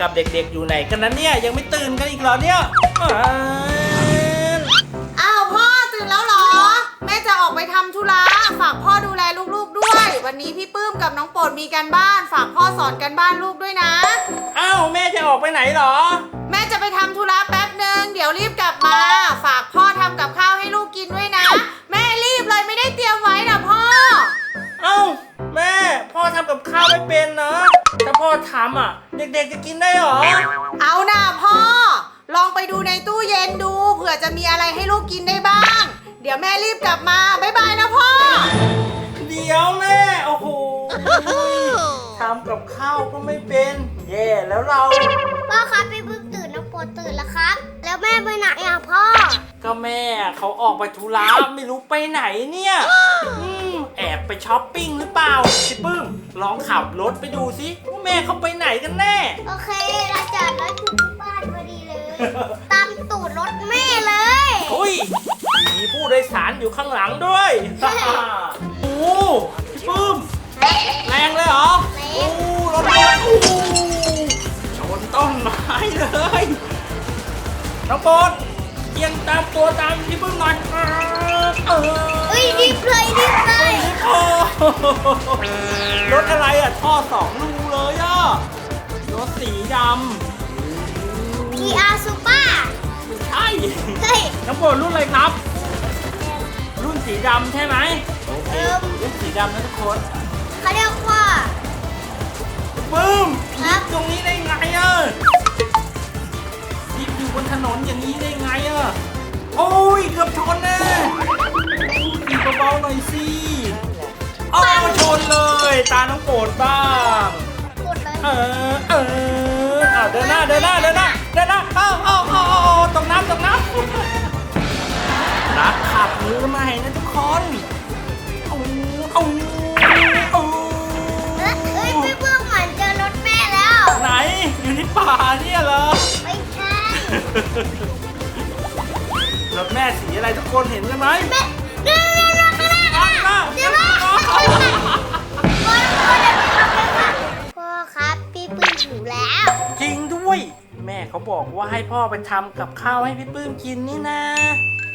กับเด็กๆอยู่ไหนกันนะเนี่ยยังไม่ตื่นกันอีกเหรอเนี่ยอ่าอ้าวพ่อตื่นแล้วเหรอ แม่จะออกไปทำธุระฝากพ่อดูแลลูกๆด้วย วันนี้พี่ปื้มกับน้องโปรดมีการบ้าน ฝากพ่อสอนกันบ้านลูกด้วยนะอ้าวแม่จะออกไปไหนเหรอ แม่จะไปทำธุระแป๊บหนึ่งเดี๋ยวรีบกลับมา ฝากพ่อทำกับข้าวให้ลูกกินด้วยนะ แม่รีบเลยไม่ได้เตรียมไว้นะพ่อเอ้าแม่พ่อทำกับข้าวไม่เป็นนะ ถ้าพ่อทำอะ เด็กๆจะกินได้เหรอ เอาหน่าพ่อ ลองไปดูในตู้เย็นดูเผื่อจะมีอะไรให้ลูกกินได้บ้าง เดี๋ยวแม่รีบกลับมาบ๊ายบายนะพ่อ เดี๋ยวแม่ โอ้โหทำกับข้าวก็ไม่เป็น แย่แล้วเรา พ่อครับพี่เพิ่งตื่นน้องโปรดตื่นแล้วครับ แล้วแม่ไปไหนอะพ่อ ก็แม่เขาออกไปธุระไม่รู้ไปไหนเนี่ยอืมแอบ ไปช้อปปิ้งหรือเปล่าพี่ปื้มลองขับรถไปดูสิว่าแม่เขาไปไหนกันแน่ โอเค เราจอดรถอยู่ที่บ้านพอดีเลย ตามตูดรถแม่เลยอุ้ย มีผู้โดยสารอยู่ข้างหลังด้วย โอ้โหพี่ปื้มแรงเลยเหรอ แรงโอ้รถแรงโอ้โหชนต้นไม้เลย น้องโปน เอียงตามตัวตามพี่ปื้มหน่อยเออเอ้ยรีบเลยรีบเลยโอ้รถอะไรอะ ท่อสองรูเลยอะ รถสีดำพีอาร์ซูเปอร์ไม่ใช่เฮ้ย น้องโปรดรุ่นอะไรครับ รุ่นสีดำใช่ไหมโอเคเอิ่ม รุ่นสีดำนะทุกคนเขาเรียกว่า ปึ้มครับ ตรงนี้ได้ไงอะยิ บอยู่บนถนนอย่างนี้ได้ไงอะโอ้ยเกือบชนแน่ขี่เบาๆหน่อยสิเอาชนเลย ตาน้องโปรดบ้าง กดเลยเออเออเอาเดินหน้าเดินหน้าเดินหน้าเดินหน้าเอาเอาเอาเอาเอาตรงน้ำตรงน้ำนักขับมือใหม่นะทุกคนเอาเอาเอาเอ้ยเอ้ยพี่เพิ่งเหมือนเจอรถแม่แล้ว ไหนอยู่ในป่าเนี่ยเหรอไม่ใช่ รถแม่สีอะไรทุกคนเห็นกันไหมแม่เร็วเร็วเร็วข้างหน้ามาเดี๋ยวมาพ่อพ่อเดี๋ยวไปทำเลยค่ะพ่อครับพี่ปื้มหิวแล้ว จริงด้วย แม่เขาบอกว่าให้พ่อไปทำกับข้าวให้พี่ปื้มกินนี่นะ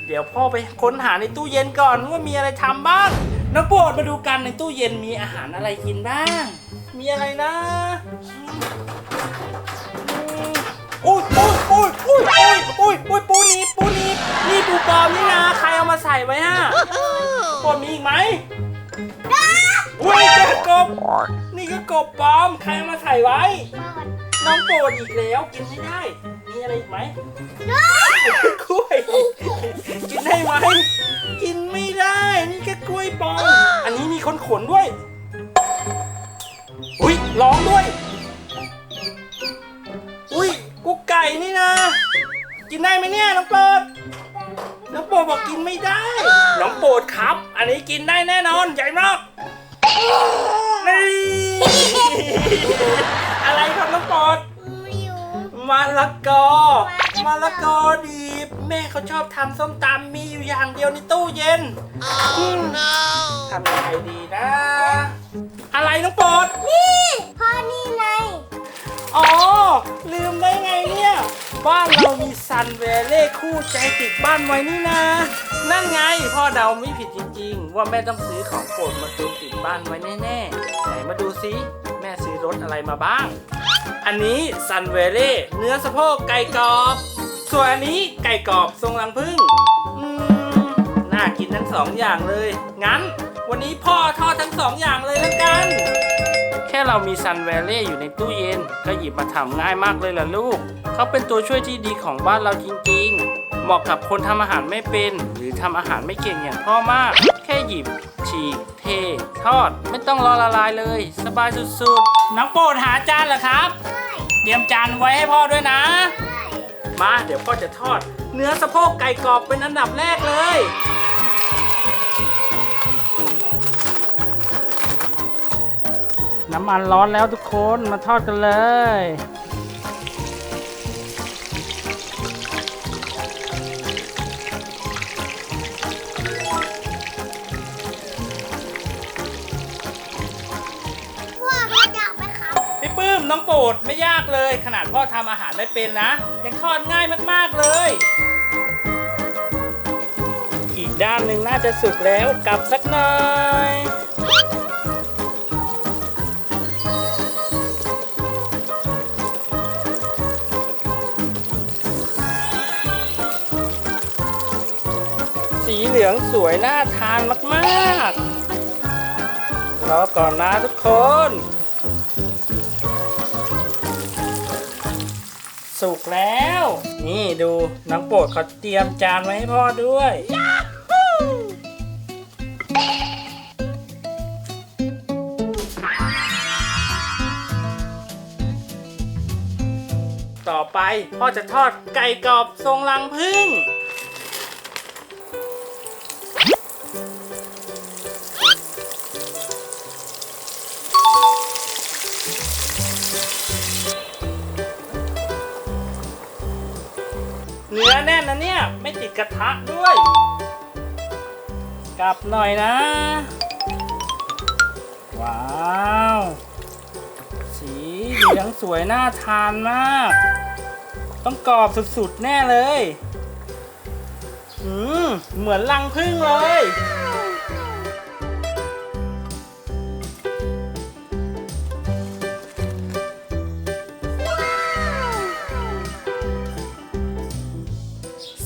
เดี๋ยวพ่อไปค้นหาในตู้เย็นก่อนว่ามีอะไรทำบ้างน้องโปรดมาดูกันในตู้เย็นมีอาหารอะไรกินบ้าง มีอะไรนะ ปูปลอมนี่นะใครเอามาใส่ไว้ฮะโปรดมีอีกไหมอุ้ยเจอกบ นี่ก็กบปลอมใครเอามาใส่ไว้ น้องโปรดอีกแล้วกินไม่ได้ มีอะไรอีกไหมกล้วย กินได้ไหม กินไม่ได้ นี่แค่กล้วยปองอันนี้มีคนขนด้วย อุ้ยร้องด้วย อุ้ยกุ๊กไก่นี่นะ กินได้ไหมเนี่ยน้องโปรด น้องโปรดบอกกินไม่ได้ น้องโปรดครับ อันนี้กินได้แน่นอนใหญ่มากนี่ อะไรครับน้องโปรดไม่อยู่มะละกอมะละกอดีบแม่เขาชอบทำส้มตำมีอยู่อย่างเดียวในตู้เย็นทำยังไงดีนะ อะไรน้องโปรดนี่พ่อนี่ไงอ๋อ บ้านเรามีซันเวเล่คู่ใจติดบ้านไว้นี่นะ นั่นไงพ่อเดาไม่ผิดจริง ๆ ว่าแม่ต้องซื้อของโปรดมาตุนติดบ้านไว้แน่ๆ ไหนมาดูซิแม่ซื้อรสอะไรมาบ้าง อันนี้ซันเวเล่เนื้อสะโพกไก่กรอบ ส่วนอันนี้ไก่กรอบทรงรังผึ้งอืมน่ากินทั้งสองอย่างเลย งั้น วันนี้พ่อทอดทั้งสองอย่างเลยแล้วกัน แค่เรามีซันเวเล่อยู่ในตู้เย็น ก็หยิบมาทำง่ายมากเลยล่ะลูก เขาเป็นตัวช่วยที่ดีของบ้านเราจริงๆ เหมาะกับคนทำอาหารไม่เป็น หรือทำอาหารไม่เก่งอย่างพ่อมาก แค่หยิบ ฉีก เท ทอด ไม่ต้องรอละลายเลย สบายสุดๆ น้องโปรดหาจานเหรอครับ เตรียมจานไว้ให้พ่อด้วยนะ มาเดี๋ยวพ่อจะทอด เนื้อสะโพกไก่กรอบเป็นอันดับแรกเลย น้ำมันร้อนแล้วทุกคนมาทอดกันเลย พ่อพ่ออยากไหมครับพี่ปื้มน้องโปรรดไม่ยากเลย ขนาดพ่อทำอาหารไม่เป็นนะ ยังทอดง่ายมากๆเลย อีกด้านหนึ่งน่าจะสุกแล้วกลับสักหน่อย เหลืองสวยน่าทานมากๆ รอก่อนนะทุกคน สุกแล้ว นี่ดูน้องโปรดเขาเตรียมจานไว้ให้พ่อด้วยต่อไปพ่อจะทอดไก่กรอบทรงรังผึ้ง เนื้อแน่นนะเนี่ย ไม่ติดกระทะด้วย กลับหน่อยนะ ว้าว สีเหลืองสวยน่าทานมาก ต้องกรอบสุดๆแน่เลย อืม เหมือนรังพึ่งเลย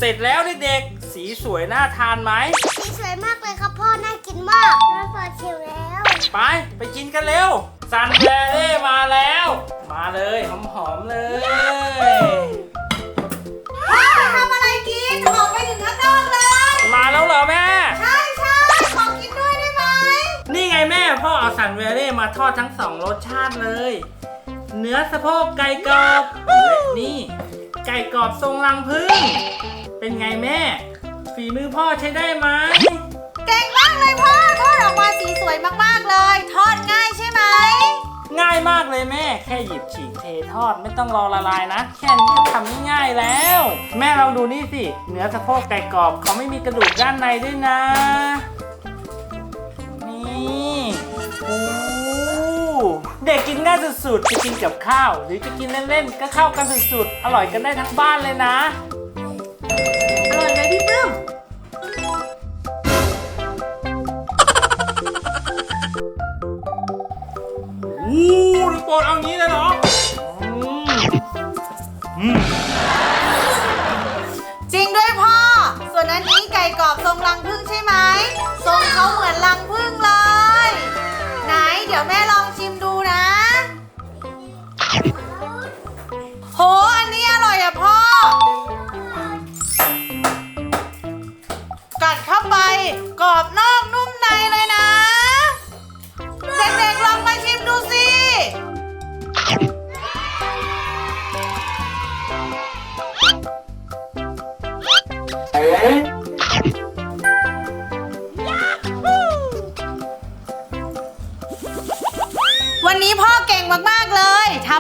ร็จแล้วเด็กๆสีสวยน่าทานไหมสีสวยมากเลยครับพ่อน่ากินมากน่าพอชิวแล้ว ไปไปกินกันเร็วซันแวเล่มาแล้ว มาเลยหอมๆเลยพ่อทำอะไรกินออกไปถึงข้างนอกเลย มาแล้วเหรอแม่ ใช่ใช่ขอกินด้วยได้ไหมนี่ไงแม่พ่อเอาซันแวเล่มาทอดทั้งสองรสชาติเลย เนื้อสะโพกไก่กรอบและนี่ไก่กรอบทรงรังพึ่ง เป็นไงแม่ ฝีมือพ่อใช้ได้ไหมเก่งมากเลยพ่อทอดออกมาสีสวยมากๆเลย ทอดง่ายใช่ไหม ง่ายมากเลยแม่ แค่หยิบฉีกเททอดไม่ต้องรอละลายนะ แค่นี้ก็ทำง่ายๆแล้ว แม่ลองดูนี่สิ เนื้อสะโพกไก่กรอบเขาไม่มีกระดูกด้านในด้วยนะ นี่โอ้เด็กกินง่ายสุดๆ จะกินกับข้าว หรือจะกินเล่นๆ ก็เข้ากันสุดๆ อร่อยกันได้ทั้งบ้านเลยนะอ ร่อยไหมพี่ปื้มอู้ลูกโป่งเอางี้เลยเหรออืมอืมจริงด้วยพ่อ ส่วนอันนี้ไก่กรอบทรงรังผึ้งใช่ไหมทรงเขาเหมือนรังผึ้ง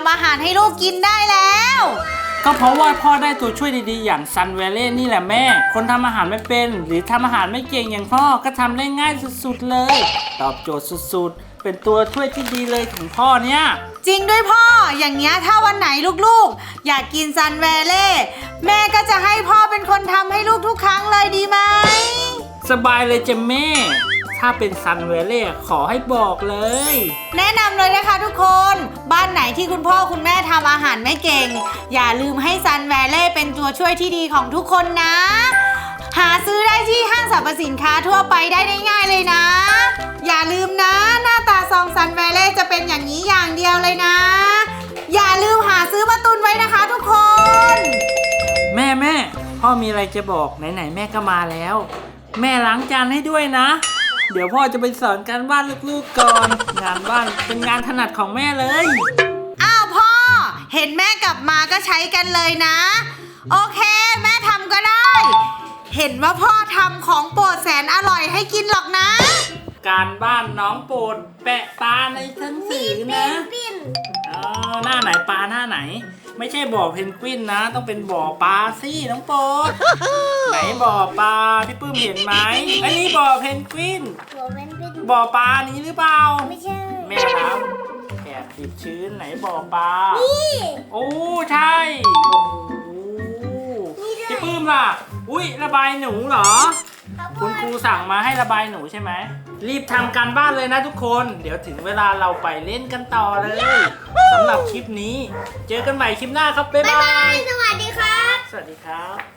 ำอาหารให้ลูกกินได้แล้ว ก็เพราะว่าพ่อได้ตัวช่วยดีๆ อย่างซันเวเล่นี่แหละแม่ คนทำอาหารไม่เป็น หรือทำอาหารไม่เก่งอย่างพ่อก็ทำได้ง่ายสุดๆเลย ตอบโจทย์สุดๆ เป็นตัวช่วยที่ดีเลยของพ่อเนี่ย จริงด้วยพ่อ อย่างเงี้ยถ้าวันไหนลูกๆ อยากกินซันแวเล่แม่ก็จะให้พ่อเป็นคนทำให้ลูกทุกครั้งเลยดีไหม สบายเลยจ้ะแม่ ถ้าเป็นซันเวเล่ขอให้บอกเลย แนะนำเลยนะคะทุกคน บ้านไหนที่คุณพ่อคุณแม่ทำอาหารไม่เก่ง อย่าลืมให้ซันแวเล่เป็นตัวช่วยที่ดีของทุกคนนะ หาซื้อได้ที่ห้างสรรพสินค้าทั่วไปได้ง่ายๆเลยนะ อย่าลืมนะ หน้าตาซองซันแวเล่จะเป็นอย่างนี้อย่างเดียวเลยนะ อย่าลืมหาซื้อมาตุนไว้นะคะทุกคน แม่แม่พ่อมีอะไรจะบอกไหนๆแม่ก็มาแล้ว แม่ล้างจานให้ด้วยนะ เดี๋ยวพ่อจะไปสอนการบ้านลูกๆก่อน งานบ้านเป็นงานถนัดของแม่เลย อ้าวพ่อ เห็นแม่กลับมาก็ใช้กันเลยนะ โอเค แม่ทำก็ได้ เห็นว่าพ่อทำของโปรดแสนอร่อยให้กินหรอกนะ การบ้านน้องโปรดแปะตาในหนังสือนะปิ้นอ๋อหน้าไหนปลาหน้าไหน ไม่ใช่บ่อเพนกวินนะ ต้องเป็นบ่อปลาสิน้องโปรดไหนบ่อปลาพี่ปื้มเห็นไหมอันนี้บ่อเพนกวิน หัวเป็นปิ้นบ่อปลานี้หรือเปล่า ไม่ใช่แม่ครับแอบหยิบชื้นไหนบ่อปลา นี่โอ้ใช่ โอ้โหนี่ด้วยพี่ปื้มล่ะ อุ้ยระบายหนูเหรอคุณครูสั่งมาให้ระบายหนูใช่ไหม รีบทำการบ้านเลยนะทุกคน เดี๋ยวถึงเวลาเราไปเล่นกันต่อเลย สำหรับคลิปนี้ เจอกันใหม่คลิปหน้าครับ บ๊ายบ๊ายบาบาย ย สวัสดีครับ สวัสดีครับ